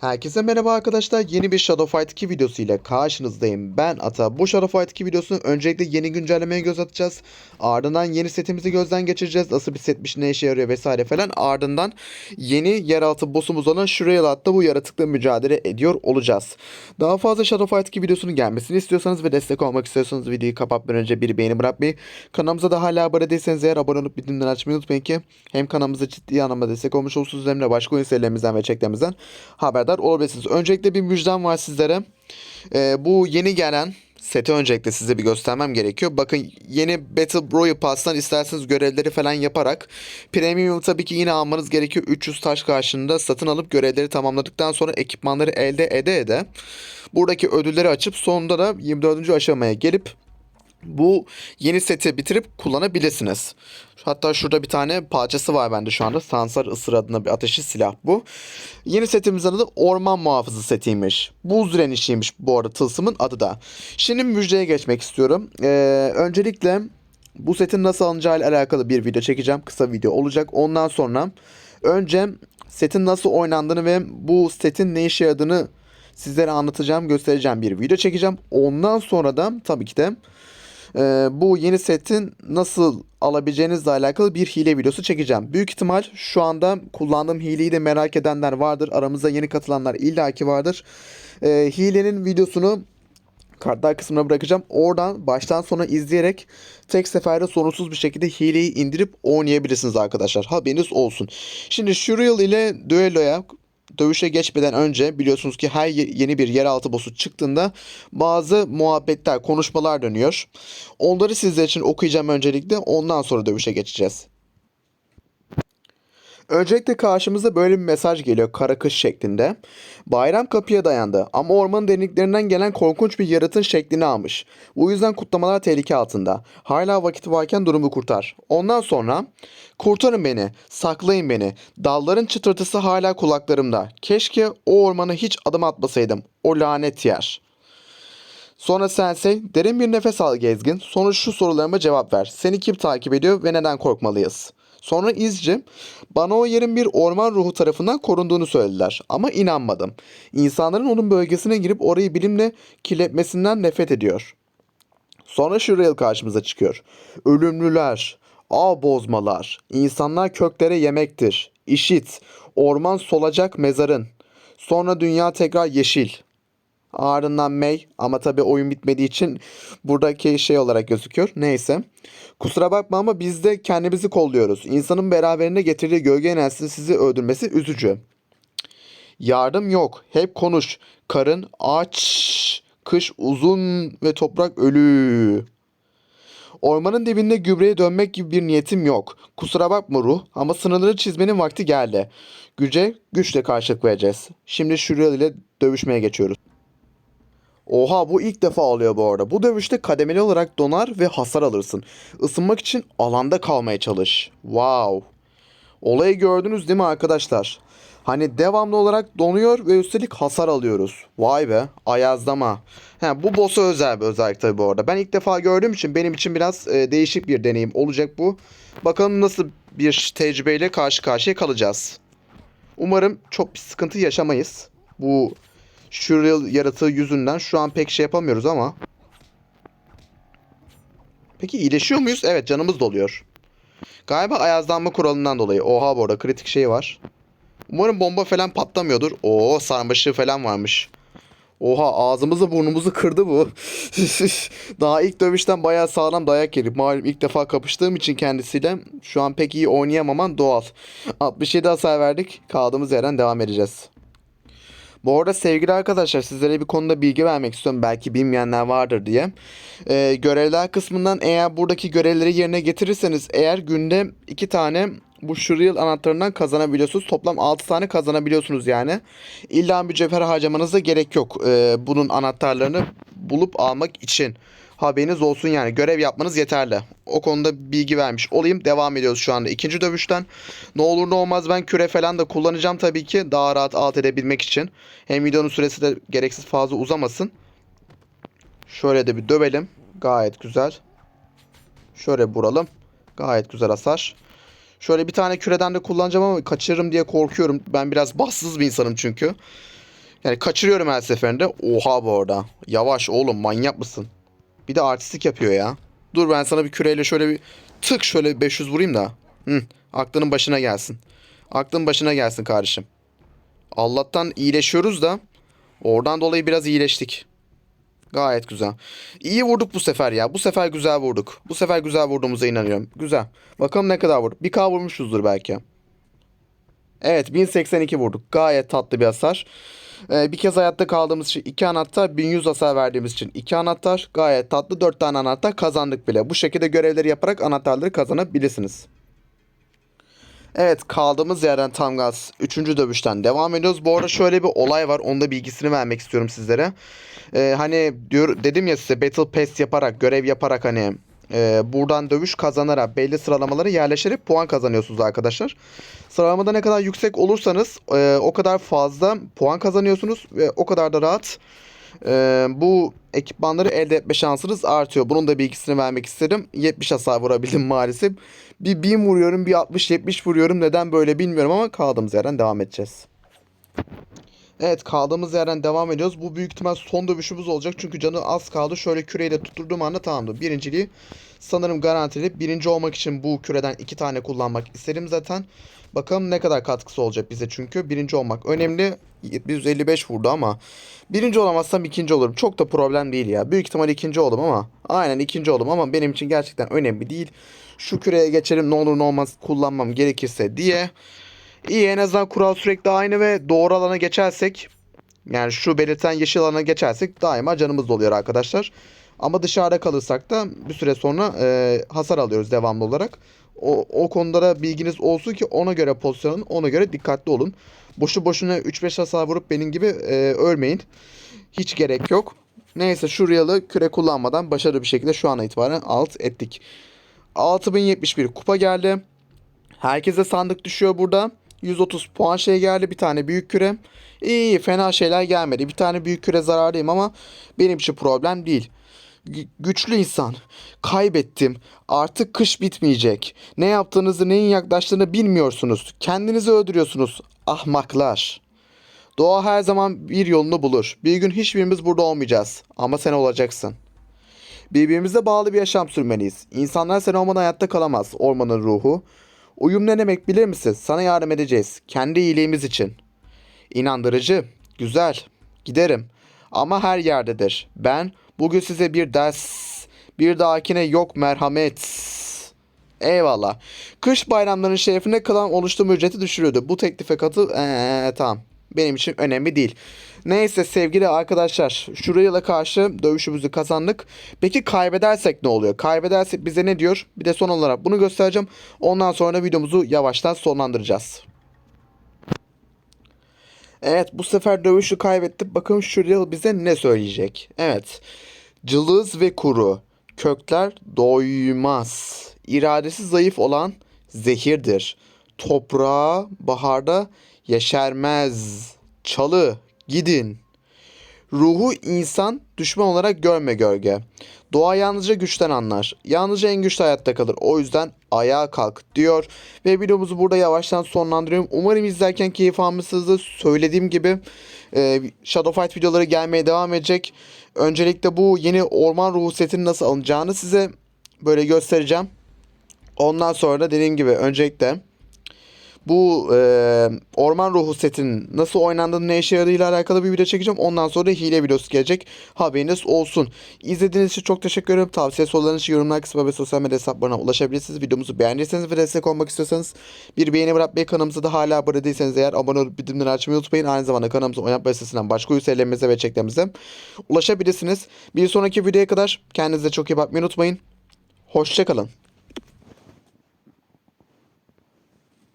Herkese merhaba arkadaşlar. Yeni bir Shadow Fight 2 videosu ile karşınızdayım. Ben Ata. Bu Shadow Fight 2 videosunu öncelikle yeni güncellemeye göz atacağız. Ardından yeni setimizi gözden geçireceğiz. Nasıl bir setmiş, ne işe yarıyor vesaire falan. Ardından yeni yeraltı boss'umuz olan Shriyalat'ta bu yaratıkla mücadele ediyor olacağız. Daha fazla Shadow Fight 2 videosunun gelmesini istiyorsanız ve destek olmak istiyorsanız videoyu kapatmadan önce bir beğeni bırakmayı, kanalımıza da hala abone değilseniz eğer abone olup bildirimleri açmayı unutmayın ki hem kanalımıza ciddi anlamda destek olmuş olursunuz hem de başka oyun serilerimizden ve çeklerimizden haberdar olabilirsiniz. Öncelikle bir müjdem var sizlere. Ee, bu yeni gelen seti öncelikle size bir göstermem gerekiyor. Bakın yeni Battle Royale Pass'tan isterseniz görevleri falan yaparak Premium tabii ki yine almanız gerekiyor. 300 taş karşılığında satın alıp görevleri tamamladıktan sonra ekipmanları elde ede ede buradaki ödülleri açıp sonunda da 24. aşamaya gelip bu yeni seti bitirip kullanabilirsiniz. Hatta şurada bir tane parçası var bende şu anda. Sansar ısır adına bir ateşli silah bu. Yeni setimizin adı Orman Muhafızı setiymiş. Buz direnişiymiş bu arada tılsımın adı da. Şimdi müjdeye geçmek istiyorum. Ee, öncelikle bu setin nasıl alınacağı ile alakalı bir video çekeceğim. Kısa video olacak. Ondan sonra önce setin nasıl oynandığını ve bu setin ne işe yaradığını sizlere anlatacağım, göstereceğim bir video çekeceğim. Ondan sonra da tabii ki de e, bu yeni setin nasıl alabileceğinizle alakalı bir hile videosu çekeceğim. Büyük ihtimal şu anda kullandığım hileyi de merak edenler vardır. Aramızda yeni katılanlar illaki vardır. E, hilenin videosunu kartlar kısmına bırakacağım. Oradan baştan sona izleyerek tek seferde sorunsuz bir şekilde hileyi indirip oynayabilirsiniz arkadaşlar. Haberiniz olsun. Şimdi Shuriel ile düelloya dövüşe geçmeden önce biliyorsunuz ki her ye- yeni bir yeraltı boss'u çıktığında bazı muhabbetler, konuşmalar dönüyor. Onları sizler için okuyacağım öncelikle. Ondan sonra dövüşe geçeceğiz. Öncelikle karşımıza böyle bir mesaj geliyor kara kış şeklinde. Bayram kapıya dayandı ama ormanın derinliklerinden gelen korkunç bir yaratığın şeklini almış. Bu yüzden kutlamalar tehlike altında. Hala vakit varken durumu kurtar. Ondan sonra kurtarın beni, saklayın beni. Dalların çıtırtısı hala kulaklarımda. Keşke o ormana hiç adım atmasaydım. O lanet yer. Sonra Sensei, derin bir nefes al gezgin. Sonra şu sorularıma cevap ver. Seni kim takip ediyor ve neden korkmalıyız? Sonra izci, bana o yerin bir orman ruhu tarafından korunduğunu söylediler. Ama inanmadım. İnsanların onun bölgesine girip orayı bilimle kirletmesinden nefret ediyor. Sonra Shuriel karşımıza çıkıyor. Ölümlüler, ağ bozmalar, insanlar köklere yemektir. İşit, orman solacak mezarın. Sonra dünya tekrar yeşil. Ardından May ama tabii oyun bitmediği için buradaki şey olarak gözüküyor. Neyse. Kusura bakma ama biz de kendimizi kolluyoruz. İnsanın beraberinde getirdiği gölge enerjisi sizi öldürmesi üzücü. Yardım yok. Hep konuş. Karın aç. Kış uzun ve toprak ölü. Ormanın dibinde gübreye dönmek gibi bir niyetim yok. Kusura bakma ruh ama sınırları çizmenin vakti geldi. Güce güçle karşılık vereceğiz. Şimdi Shuriel ile dövüşmeye geçiyoruz. Oha bu ilk defa oluyor bu arada. Bu dövüşte kademeli olarak donar ve hasar alırsın. Isınmak için alanda kalmaya çalış. Wow. Olayı gördünüz değil mi arkadaşlar? Hani devamlı olarak donuyor ve üstelik hasar alıyoruz. Vay be ayazlama. He, bu boss'a özel bir özellik tabii bu arada. Ben ilk defa gördüğüm için benim için biraz e, değişik bir deneyim olacak bu. Bakalım nasıl bir tecrübeyle karşı karşıya kalacağız. Umarım çok bir sıkıntı yaşamayız. Bu Shuriel yaratığı yüzünden şu an pek şey yapamıyoruz ama. Peki iyileşiyor muyuz? Evet canımız doluyor. Galiba ayazlanma kuralından dolayı. Oha bu arada kritik şey var. Umarım bomba falan patlamıyordur. Oo sarmaşığı falan varmış. Oha ağzımızı burnumuzu kırdı bu. Daha ilk dövüşten bayağı sağlam dayak yedik. Malum ilk defa kapıştığım için kendisiyle şu an pek iyi oynayamaman doğal. 67 hasar verdik. Kaldığımız yerden devam edeceğiz. Bu arada sevgili arkadaşlar sizlere bir konuda bilgi vermek istiyorum. Belki bilmeyenler vardır diye. Ee, görevler kısmından eğer buradaki görevleri yerine getirirseniz eğer günde iki tane bu Shuriel anahtarından kazanabiliyorsunuz. Toplam 6 tane kazanabiliyorsunuz yani. İlla mücevher harcamanıza gerek yok. Ee, bunun anahtarlarını bulup almak için. Haberiniz olsun yani. Görev yapmanız yeterli. O konuda bilgi vermiş olayım. Devam ediyoruz şu anda ikinci dövüşten. Ne olur ne olmaz ben küre falan da kullanacağım tabii ki. Daha rahat alt edebilmek için. Hem videonun süresi de gereksiz fazla uzamasın. Şöyle de bir dövelim. Gayet güzel. Şöyle vuralım. Gayet güzel hasar. Şöyle bir tane küreden de kullanacağım ama kaçırırım diye korkuyorum. Ben biraz bassız bir insanım çünkü. Yani kaçırıyorum her seferinde. Oha bu arada. Yavaş oğlum manyak mısın? Bir de artistik yapıyor ya. Dur ben sana bir küreyle şöyle bir tık şöyle 500 vurayım da. Hı, aklının başına gelsin. Aklın başına gelsin kardeşim. Allah'tan iyileşiyoruz da oradan dolayı biraz iyileştik. Gayet güzel. İyi vurduk bu sefer ya. Bu sefer güzel vurduk. Bu sefer güzel vurduğumuza inanıyorum. Güzel. Bakalım ne kadar vurduk. Bir K vurmuşuzdur belki. Evet 1082 vurduk. Gayet tatlı bir hasar. Ee, bir kez hayatta kaldığımız için 2 anahtar 1100 hasar verdiğimiz için 2 anahtar gayet tatlı 4 tane anahtar kazandık bile. Bu şekilde görevleri yaparak anahtarları kazanabilirsiniz. Evet kaldığımız yerden tam gaz 3. dövüşten devam ediyoruz. Bu arada şöyle bir olay var. Onda bilgisini vermek istiyorum sizlere. Ee, hani diyor dedim ya size Battle Pass yaparak görev yaparak hani e, buradan dövüş kazanarak belli sıralamalara yerleşerek puan kazanıyorsunuz arkadaşlar. Sıralamada ne kadar yüksek olursanız e, o kadar fazla puan kazanıyorsunuz ve o kadar da rahat e, bu ekipmanları elde etme şansınız artıyor. Bunun da bilgisini vermek istedim. 70 hasar vurabildim maalesef. Bir 1000 vuruyorum bir 60-70 vuruyorum. Neden böyle bilmiyorum ama kaldığımız yerden devam edeceğiz. Evet kaldığımız yerden devam ediyoruz. Bu büyük ihtimal son dövüşümüz olacak. Çünkü canı az kaldı. Şöyle küreyle tutturduğum anda tamamdır. Birinciliği sanırım garantili. Birinci olmak için bu küreden iki tane kullanmak isterim zaten. Bakalım ne kadar katkısı olacak bize çünkü. Birinci olmak önemli. 755 vurdu ama birinci olamazsam ikinci olurum. Çok da problem değil ya. Büyük ihtimal ikinci oldum ama aynen ikinci oldum ama benim için gerçekten önemli değil. Şu küreye geçelim ne olur ne olmaz kullanmam gerekirse diye. İyi en azından kural sürekli aynı ve doğru alana geçersek yani şu belirten yeşil alana geçersek daima canımız doluyor arkadaşlar. Ama dışarıda kalırsak da bir süre sonra e, hasar alıyoruz devamlı olarak. O, o konulara bilginiz olsun ki ona göre pozisyonun ona göre dikkatli olun. Boşu boşuna 3-5 hasar vurup benim gibi e, ölmeyin. Hiç gerek yok. Neyse şu küre kullanmadan başarılı bir şekilde şu ana itibaren alt ettik. 6071 kupa geldi. Herkese sandık düşüyor burada. 130 puan şey geldi. Bir tane büyük küre. İyi fena şeyler gelmedi. Bir tane büyük küre zarardayım ama benim için problem değil. Gü- güçlü insan. Kaybettim. Artık kış bitmeyecek. Ne yaptığınızı neyin yaklaştığını bilmiyorsunuz. Kendinizi öldürüyorsunuz. Ahmaklar. Doğa her zaman bir yolunu bulur. Bir gün hiçbirimiz burada olmayacağız. Ama sen olacaksın. Birbirimize bağlı bir yaşam sürmeliyiz. İnsanlar sen olmadan hayatta kalamaz. Ormanın ruhu. Uyum ne demek bilir misin? Sana yardım edeceğiz. Kendi iyiliğimiz için. İnandırıcı. Güzel. Giderim. Ama her yerdedir. Ben bugün size bir ders. Bir dahakine yok merhamet. Eyvallah. Kış bayramlarının şerefine kalan oluşturma ücreti düşürüyordu. Bu teklife katıl... Eee tamam. Benim için önemli değil. Neyse sevgili arkadaşlar. Şuraya karşı dövüşümüzü kazandık. Peki kaybedersek ne oluyor? Kaybedersek bize ne diyor? Bir de son olarak bunu göstereceğim. Ondan sonra videomuzu yavaştan sonlandıracağız. Evet bu sefer dövüşü kaybettik. Bakalım Shuriel bize ne söyleyecek. Evet. Cılız ve kuru. Kökler doymaz. İradesi zayıf olan zehirdir. Toprağa baharda yeşermez. Çalı gidin. Ruhu insan düşman olarak görme gölge. Doğa yalnızca güçten anlar. Yalnızca en güçlü hayatta kalır. O yüzden ayağa kalk diyor. Ve videomuzu burada yavaştan sonlandırıyorum. Umarım izlerken keyif almışsınızdır. Söylediğim gibi e, Shadow Fight videoları gelmeye devam edecek. Öncelikle bu yeni orman ruhu setinin nasıl alınacağını size böyle göstereceğim. Ondan sonra da dediğim gibi öncelikle bu e, orman ruhu setinin nasıl oynandığını ne işe yaradığıyla alakalı bir video çekeceğim. Ondan sonra hile videosu gelecek. Haberiniz olsun. İzlediğiniz için çok teşekkür ederim. Tavsiye sorularınız için yorumlar kısmına ve sosyal medya hesaplarına ulaşabilirsiniz. Videomuzu beğendiyseniz ve destek olmak istiyorsanız bir beğeni bırakmayı kanalımıza da hala abone değilseniz eğer abone olup bildirimleri açmayı unutmayın. Aynı zamanda kanalımıza oynatma listesinden başka üyelerimize ve çeklerimize ulaşabilirsiniz. Bir sonraki videoya kadar kendinize çok iyi bakmayı unutmayın. Hoşçakalın.